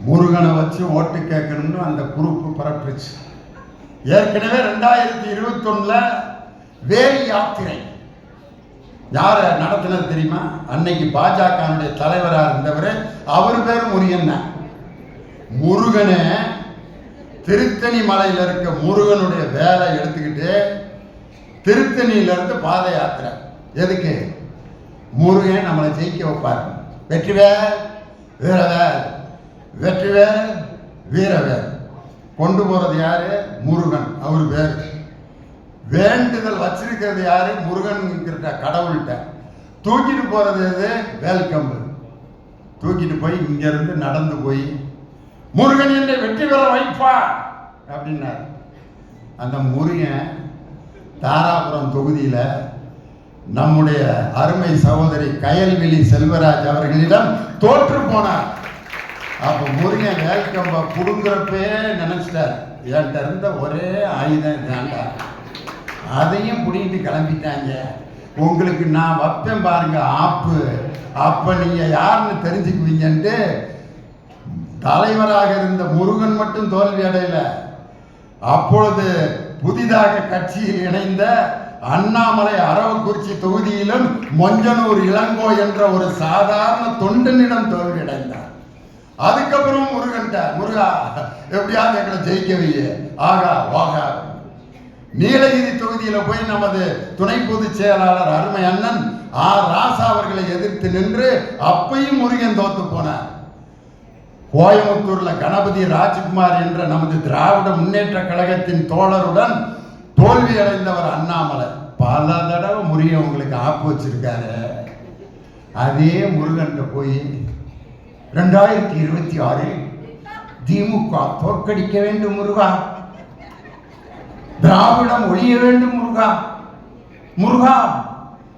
முருகனை வச்சு ஓட்டு கேட்கணும்னு அந்த குரூப்பு பரப்புச்சு. ஏற்கனவே ரெண்டாயிரத்தி இருபத்தொன்னில் வேல் யாத்திரை. யாரை நடத்தினது தெரியுமா? அன்னைக்கு பாஜகனுடைய தலைவராக இருந்தவர் அவர் பேர் முருகன் தான். முருகனை திருத்தணி மலையில் இருக்க முருகனுடைய வேலை எடுத்துக்கிட்டு திருத்தணியிலிருந்து பாத யாத்திரை. எதுக்கு? முருகன் நம்மளை ஜெயிக்க வைப்பார். வெற்றிவேல் வீரவேல். வெற்றிவேல் வீரவேல். கொண்டு போகிறது யார்? முருகன். அவர் பேர். வேண்டுதல் வச்சிருக்கிறது யார்? முருகன் கடவுள்கிட்ட. தூக்கிட்டு போகிறது எது? வேல்கம்பு தூக்கிட்டு போய் இங்கேருந்து நடந்து போய் முருகன் என்னை வெற்றி பெற வைப்பா அப்படின்னாரு. அந்த முருகன் தாராபுரம் தொகுதியில் நம்முடைய அருமை சகோதரி கயல்விழி செல்வராஜ் அவர்களிடம் தோற்று போனார். அப்போ முருகன் வேல்கம்ப புடுங்குறப்பே நினைச்சிட்டார். என்கிட்ட இருந்த ஒரே ஆயுதம் தாண்டா அதையும் பிடிக்கிட்டு கிளம்பிட்டாங்க. உங்களுக்கு நான் வைப்பேன் பாருங்க ஆப்பு. அப்போ நீங்கள் யாருன்னு தெரிஞ்சுக்குவீங்கன்ட்டு தலைவராக இருந்த முருகன் மட்டும் தோல்வி அடையல. அப்பொழுது புதிதாக கட்சியில் இணைந்த அண்ணாமலை அரவக்குறிச்சி தொகுதியிலும் மொஞ்சனூர் இளங்கோ என்ற ஒரு சாதாரண தொண்டனிடம் தோல்வியடைந்தார் அதுக்கப்புறம் முருகன்ட்ட முருகா எப்படியாவது எங்களை ஜெயிக்கவையே ஆகா வாகா. நீலகிரி தொகுதியில போய் நமது துணை பொதுச் செயலாளர் அருமை அண்ணன் ஆ. ராசா அவர்களை எதிர்த்து நின்று அப்பையும் முருகன் தோத்து போனார். கோயம்புத்தூர்ல கணபதி ராஜ்குமார் என்ற நமது திராவிட முன்னேற்ற கழகத்தின் தோழருடன் தோல்வி அடைந்தவர் அண்ணாமலை. பல தடவை முருகன் உங்களுக்கு ஆப்பு வச்சிருக்காரு. அதே முருகன்கிட்ட போய் ரெண்டாயிரத்தி இருபத்தி ஆறில் திமுக தோற்கடிக்க வேண்டும் முருகா. திராவிடம் ஒழிய வேண்டும் முருகா. முருகா.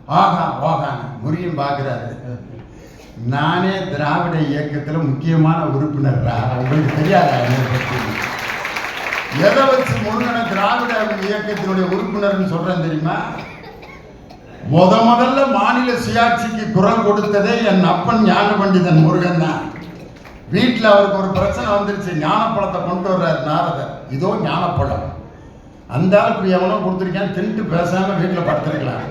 ஆகா ஆகா முருகன் பார்க்கிறாரு. நானே திராவிட இயக்கத்தில் முக்கியமான உறுப்பினரா உங்களுக்கு தெரியாதா எதை வச்சு முருகனை திராவிட இயக்கத்தினுடைய உறுப்பினர்னு சொல்றேன் தெரியுமா? முத முதல்ல மாநில சுயாட்சிக்கு குரல் கொடுத்ததே என் அப்பன் ஞான பண்டிதன் முருகன் தான். வீட்டில் அவருக்கு ஒரு பிரச்சனை வந்துருச்சு. ஞானப்பழத்தை கொண்டு வர்றார் நாரதர். இதோ ஞானப்பழம். அந்த ஆளுக்கு எவனோ கொடுத்துருக்கேன் தின்ட்டு பேசாம வீட்டில் படுத்துருக்கலாம்.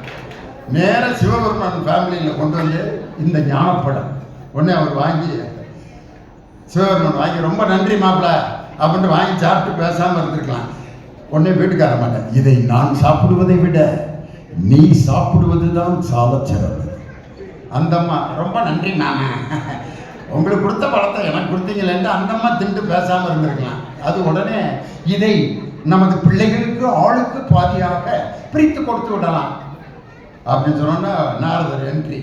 நேர சிவபெருமான் ஃபேமிலியில் கொண்டு வந்து இந்த ஞானப்பழம். உடனே அவர் வாங்கி சிவபெருமான் வாங்கி ரொம்ப நன்றி மாப்பிள்ள அப்படின்ட்டு வாங்கி சாப்பிட்டு பேசாமல் இருந்திருக்கலாம். உடனே வீட்டுக்கார மாட்டேன் இதை நான் சாப்பிடுவதை விட நீ சாப்பிடுவது தான் சாலச் சிறந்தது ரொம்ப நன்றி மாமா உங்களுக்கு கொடுத்த பழத்தை எனக்கு கொடுத்தீங்களேன்ட்டு அந்தம்மா திண்டு பேசாமல் இருந்திருக்கலாம். அது உடனே இதை நமது பிள்ளைகளுக்கு ஆளுக்கு பாதியாக பிரித்து கொடுத்து விடலாம். அப்படின்னு சொன்னோன்னா நாரதர் என்ட்ரி.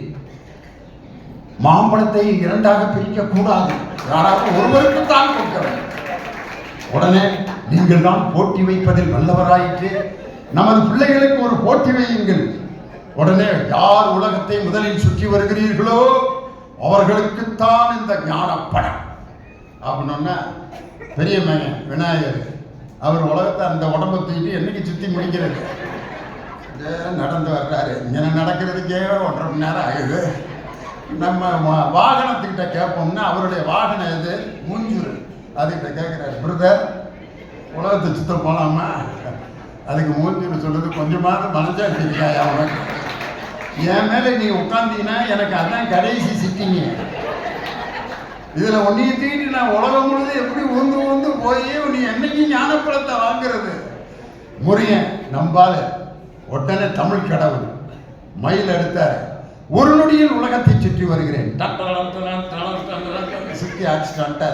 மாம்பழத்தை இரண்டாக பிரிக்க கூடாது யாராவது ஒருவருக்கு தான் கொடுக்க வேண்டும். உடனே நீங்கள் தான் போட்டி வைப்பதில் வல்லவராயிற்று நமது பிள்ளைகளுக்கு ஒரு போட்டி வையுங்கள். உடனே யார் உலகத்தை முதலில் சுற்றி வருகிறீர்களோ அவர்களுக்குத்தான் இந்த ஞானப்படம் அப்படின்னா பெரிய மகன் விநாயகர் அவர் உலகத்தை அந்த உடம்பை தூக்கிட்டு என்னைக்கு சுற்றி முடிக்கிறது நடந்து வர்றாரு. இங்கே நடக்கிறதுக்கே ஒன்றரை மணி நேரம் ஆகுது. நம்ம வாகனத்துக்கிட்ட கேட்போம்னா அவருடைய வாகனம் எது? மூஞ்சூர் அதுக்கிட்ட கேட்குறாரு பிரதர் உலகத்தை சுத்த போகலாமா அதுக்கு மூஞ்சூர் சொல்லுது கொஞ்சமாவது மனசாட்சி இருக்கா உனக்கு. என் மேலே நீ உட்காந்தீங்கன்னா எனக்கு அதான் கடைசி சிட்டிங்க. இதில் ஒன்றையும் தீட்டு நான் உலகம் முழுது எப்படி ஊந்து ஊந்து போய் நீ என்னைக்கு ஞானப்பழத்தை வாங்குறது? முருகன் நம்பால உடனே தமிழ் கடவுள் மயில் எடுத்தார். ஒரு நொடியில் உலகத்தை சுற்றி வருகிறேன். சுற்றி அடிச்சுட்டு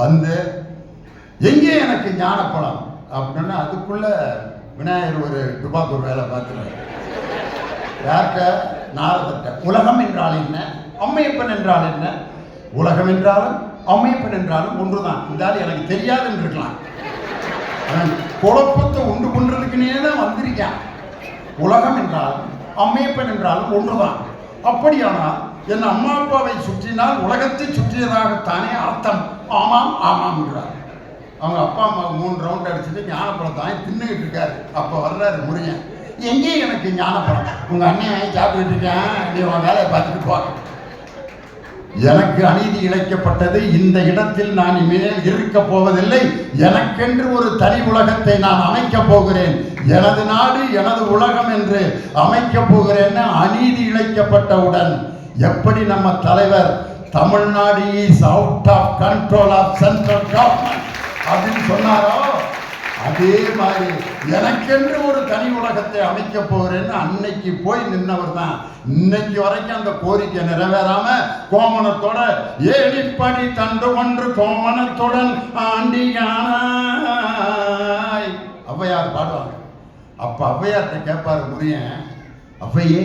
வந்து எங்கே எனக்கு ஞானப்பழம்? அப்படின்னா அதுக்குள்ள விநாயகர் ஒரு துபாக்கூர் வேலை பார்த்துருவார் யார்கிட்ட நாரதர்கிட்ட உலகம் என்றால் என்ன? அம்மையப்பன் என்றால் என்ன? உலகம் என்றாலும் அம்மையப்பன் என்றாலும் ஒன்றுதான். இந்த ஆள் எனக்கு தெரியாதுன்னு இருக்கலாம். குழப்பத்தை உண்டு பண்றதுக்குனே தான் வந்திருக்கேன். உலகம் என்றாலும் அம்மையப்பன் என்றாலும் ஒன்றுதான். அப்படியானால் என் அம்மா அப்பாவை சுற்றினால் உலகத்தை சுற்றியதாகத்தானே அர்த்தம். ஆமாம் ஆமாம் என்றார். அவங்க அப்பா அம்மா மூணு ரவுண்ட் அடிச்சுட்டு தாங்கி தின்னுகிட்டு இருக்காரு. அப்போ வர்றாரு முருகன். எங்கேயும் எனக்கு ஞானப்பழம்? உங்கள் அண்ணன் வாங்கி சாப்பிட்டுட்டு இருக்கேன். நீ உன் வேலையை பார்த்துட்டு போ. எனக்கு அநீதி இழைக்கப்பட்டது. இந்த இடத்தில் நான் இனிமேல் இருக்க போவதில்லை. எனக்கென்று ஒரு தனி உலகத்தை நான் அமைக்கப் போகிறேன். எனது நாடு எனது உலகம் என்று அமைக்க போகிறேன்னு அநீதி இழைக்கப்பட்டவுடன் எப்படி நம்ம தலைவர்? Tamil Nadu is out of control of central government அப்படின்னு சொன்னாரோ? அதே மாதிரி எனக்கென்று ஒரு தனி உலகத்தை அமைக்க போகிறேன்னு அன்னைக்கு போய் நின்னவர் தான். இன்னைக்கு வரைக்கும் அந்த கோரிக்கை நிறைவேறாம கோமணத்தோட ஏழிப்படி தண்டு ஒன்று கோமணத்துடன் ஆண்டியானாய். ஔவையார் பாடுவாங்க. அப்ப ஔவையார்கிட்ட கேட்பாரு முருகன் ஔவையே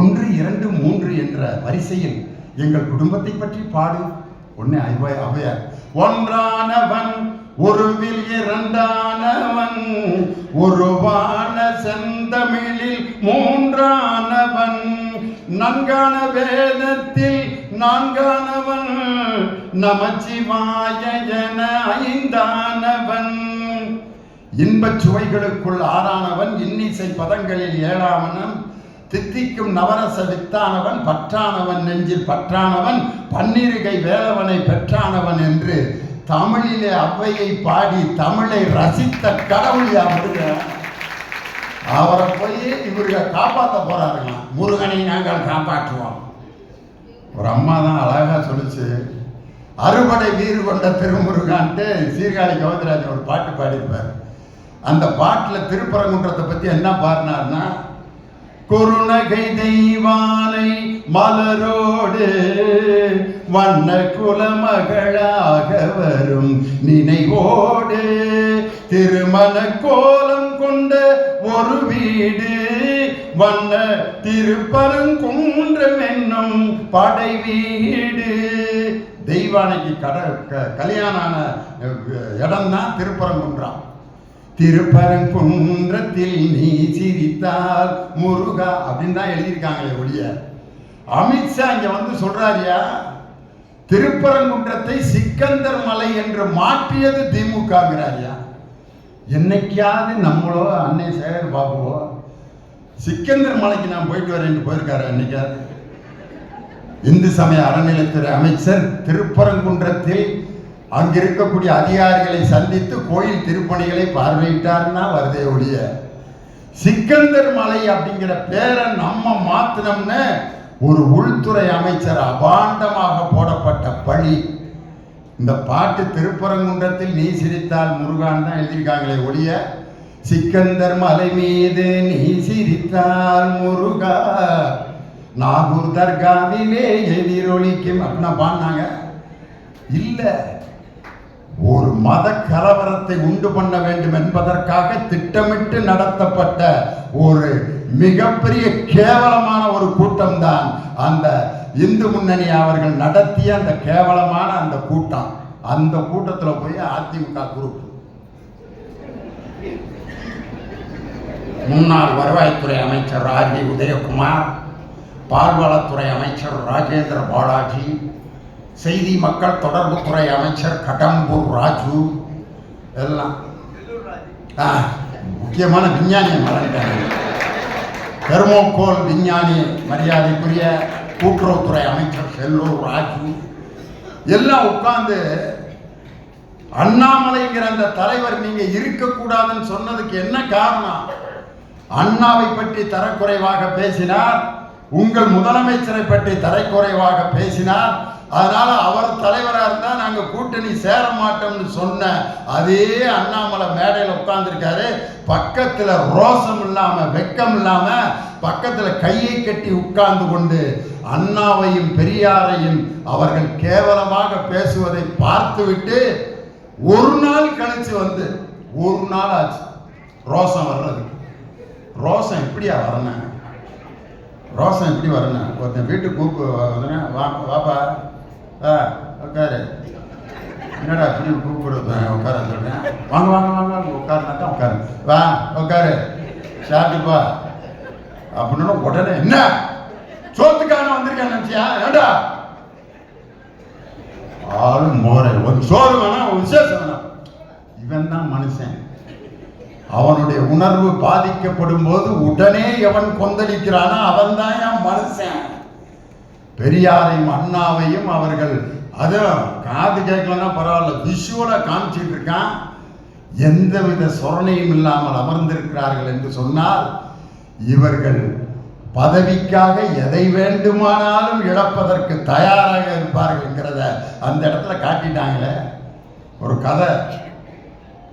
ஒன்று இரண்டு மூன்று என்ற வரிசையில் எங்கள் குடும்பத்தை பற்றி பாடு. ஒன்னு ஔவை- ஔவையார் ஒன்றானவன் ஒருவில் இரண்டானவன் ஒருவான செந்தமிழில் மூன்றானவன். நன்கான வேதத்தில் நான்கானவன் நமச்சிவாய என ஐந்தானவன். இன்பச் சுவைகளுக்குள் ஆறானவன் இன்னிசை பதங்களில் ஏழாமனம் தித்திக்கும் நவரச வித்தானவன் பற்றானவன் நெஞ்சில் பற்றானவன் பன்னிருகை வேலவனை பெற்றானவன் என்று தமிழிலே அவ்வையை பாடி தமிழை ரசித்த கடவுள் யாருங்க அவரை போய் இவர்களை காப்பாற்ற போறாருங்களாம் முருகனை நாங்கள் காப்பாற்றுவோம். ஒரு அம்மா தான் அழகா சொல்லுச்சு அறுபடை வீறு கொண்ட திருமுருகான்ட்டு சீர்காழி கவுந்தராஜன் ஒரு பாட்டு பாடியிருப்பார். அந்த பாட்டில் திருப்பரங்குன்றத்தை பற்றி என்ன பாடினார்னா குருநகை தெய்வானை மலரோடு வண்ண குலமகளாக வரும் நினைவோடு திருமண கோலம் கொண்ட ஒரு வீடு வண்ண திருப்பரங்குன்றம் என்னும் படை வீடு. தெய்வானைக்கு கட க- கல்யாணான இடம் தான் திருப்பரங்குன்றம். திருப்பரங்குன்றத்தில் நீ சிரித்தால் முருகா அப்படின்னு தான் எழுதியிருக்காங்களே ஒழிய. அமித்ஷா இங்க வந்து சொல்றாரியா திருப்பரங்குன்றத்தை சிக்கந்தர் மலை என்று மாற்றியது திமுகங்கிறாரியா. என்னைக்காவது நம்மளோ அன்னை சேகர் பாபுவோ சிக்கந்தர் மலைக்கு நான் போயிட்டு வரேன்னு போயிருக்காரு என்னைக்காவது இந்து சமய அறநிலைத்துறை அமைச்சர் திருப்பரங்குன்றத்தில் அங்கிருக்கக்கூடிய அதிகாரிகளை சந்தித்து கோயில் திருப்பணிகளை பார்வையிட்டார்னா வருதே ஒழிய. சிக்கந்தர் மலை அப்படிங்கிற பேரை நம்ம மாத்தினோம்னு ஒரு உள்துறை அமைச்சர் அபாண்டமாக போடப்பட்ட பழி. இந்த பாட்டு திருப்பரங்குன்றத்தில் நீ சிரித்தால் முருகான் தான் எழுதியிருக்காங்களே ஒழிய சிக்கந்தர் மலை மீது நீ சிரித்தால் முருகா. நாகூர் தர்காவிலே எதிரொலிக்கும் அப்படின்னா பாடினாங்க. இல்லை ஒரு மத கலவரத்தை உண்டு பண்ண வேண்டும் என்பதற்காக திட்டமிட்டு நடத்தப்பட்ட ஒரு மிகப்பெரிய கேவலமான ஒரு கூட்டம் தான் அந்த இந்து முன்னணி அவர்கள் நடத்திய அந்த கேவலமான அந்த கூட்டம். அந்த கூட்டத்தில் போய் அதிமுக குரூப் முன்னாள் வருவாய்த்துறை அமைச்சர் ராஜி உதயகுமார் பால்வளத்துறை அமைச்சர் ராஜேந்திர பாலாஜி செய்தி மக்கள் தொடர்புத்துறை அமைச்சர் கடம்பூர் ராஜு. எல்லாம். ஆ, முக்கியமான விஞ்ஞானியை மறந்துட்டாங்க தெர்மோகோல் விஞ்ஞானி மரியாதைக்குரிய கூட்டுறவுத்துறை அமைச்சர் செல்லூர் ராஜு. எல்லாம் உட்கார்ந்து அண்ணாமலைங்கிற அந்த தலைவர் நீங்க இருக்கக்கூடாதுன்னு சொன்னதுக்கு என்ன காரணம்? அண்ணாவை பற்றி தரக்குறைவாக பேசினார். உங்கள் முதலமைச்சரை பற்றி தரக்குறைவாக பேசினார். அதனால அவர் தலைவராக இருந்தால் நாங்கள் கூட்டணி சேர மாட்டோம்னு சொன்ன அதே அண்ணாமலை மேடையில் உட்காந்துருக்காரு பக்கத்தில் ரோசம் இல்லாமல் வெக்கம் இல்லாமல் பக்கத்தில் கையை கட்டி உட்கார்ந்து கொண்டு அண்ணாவையும் பெரியாரையும் அவர்கள் கேவலமாக பேசுவதை பார்த்துவிட்டு ஒரு நாள் கழிச்சு வந்து ஒரு நாள் ஆச்சு ரோசம் வர்றது ரோசம் எப்படியா வரணும் ரோசம் எப்படி வரணும் ஒருத்தன் வீட்டுக்கு கூப்பிட்டு வா வாப்பா. ஆ உட்காரு என்னடா அப்படி கூப்பிடுறது உட்கார சொல்றேன். வாங்க வாங்க வாங்க வாங்க. உட்காருனா தான் உட்காரு வா உட்காரு சாப்பிட்டுப்பா அப்படின்னு உடனே என்ன? சோத்துக்கான வந்திருக்கேன் நினைச்சியா? ஏண்டா? ஆளு மோரை. ஒரு சோறு வேணாம் ஒரு விசேஷம் வேணாம் இவன் தான் மனுஷன். அவனுடைய உணர்வு பாதிக்கப்படும் போது உடனே எவன் கொந்தளிக்கிறானா அவன் தான் என் மனுஷன். பெரியாரையும் அண்ணாவையும் அவர்கள் அதுவும் காது கேட்கலன்னா பரவாயில்ல விஷுவலாக காமிச்சிட்டு இருக்கான். எந்தவித சொரணையும் இல்லாமல் அமர்ந்திருக்கிறார்கள் என்று சொன்னால் இவர்கள் பதவிக்காக எதை வேண்டுமானாலும் இழப்பதற்கு தயாராக இருப்பார்கள்ங்கிறத அந்த இடத்துல காட்டிட்டாங்களே. ஒரு கதை.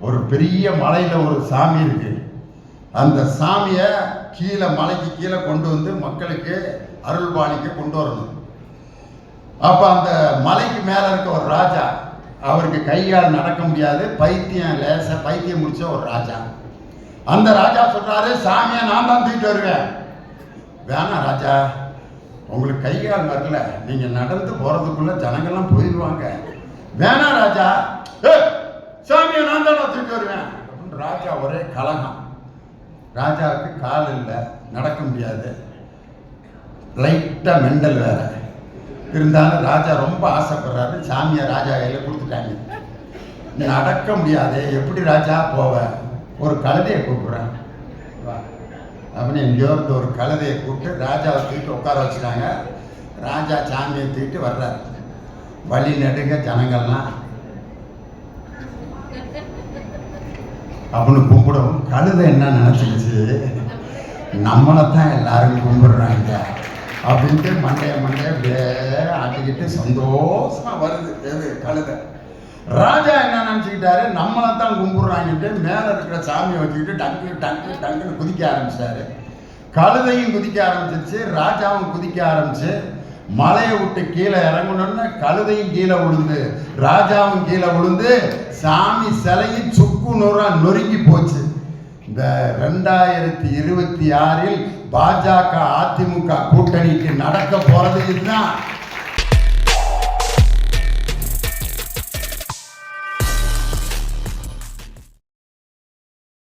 ஒரு பெரிய மலையில் ஒரு சாமி இருக்கு. அந்த சாமியை கீழே மலைக்கு கீழே கொண்டு வந்து மக்களுக்கு அருள்பாணிக்கு கொண்டு வரணும். அப்போ அந்த மலைக்கு மேலே இருக்க ஒரு ராஜா அவருக்கு கையால் நடக்க முடியாது பைத்தியம் லேச பைத்தியம் முடிச்ச ஒரு ராஜா. அந்த ராஜா சொல்றாரு சாமியை நான் தான் தூக்கிட்டு வருவேன். வேணாம் ராஜா உங்களுக்கு கையால் வரல. நீங்க நடந்து போறதுக்குள்ள ஜனங்கள்லாம் போயிடுவாங்க வேணாம் ராஜா. சாமியை நான் தான் தூக்கிட்டு வருவேன். அப்படின்னு ராஜா ஒரே கலகம். ராஜாவுக்கு கால் இல்லை நடக்க முடியாது. லைட்டாக மெண்டல் வேறு. இருந்தாலும் ராஜா ரொம்ப ஆசைப்படுறாரு. சாமியை ராஜா கையில் கொடுத்துட்டாங்க. நடக்க முடியாது. எப்படி ராஜா போவ? ஒரு கழுதையை கூப்பிட்றேன் வா. அப்படின்னு எங்கேயோ இருந்து ஒரு கழுதையை கூப்பிட்டு ராஜாவை தூக்கிட்டு உட்கார வச்சுட்டாங்க. ராஜா சாமியை தூக்கிட்டு வர்றாரு. வழி நடுங்க ஜனங்கள்லாம். அப்படின்னு கும்பிடும். கழுதை என்ன நினச்சிக்கிச்சு? நம்மளை தான் எல்லாரும் கும்பிடுறாங்க. அப்படின்ட்டு மண்டைய மண்டைய அப்படியே ஆட்டிக்கிட்டு சந்தோஷமா வருது எது கழுதை. ராஜா என்ன நினச்சிக்கிட்டாரு? நம்மளை தான் கும்பிட்றாங்கிட்டு மேலே இருக்கிற சாமியை வச்சுக்கிட்டு டங்கு டங்கு டங்குன்னு குதிக்க ஆரம்பிச்சிட்டாரு கழுதையும் குதிக்க ஆரம்பிச்சிருச்சு ராஜாவும் குதிக்க ஆரம்பிச்சு மலையை விட்டு கீழே இறங்கணும்னு கழுதையும் கீழே விழுந்து ராஜாவும் கீழே விழுந்து சாமி சிலையும் சுக்கு நூறாக நொறுங்கி போச்சு. இந்த ரெண்டாயிரத்தி இருபத்தி ஆறில் பாஜக அதிமுக கூட்டணிக்கு நடக்க போறது இதுதான்.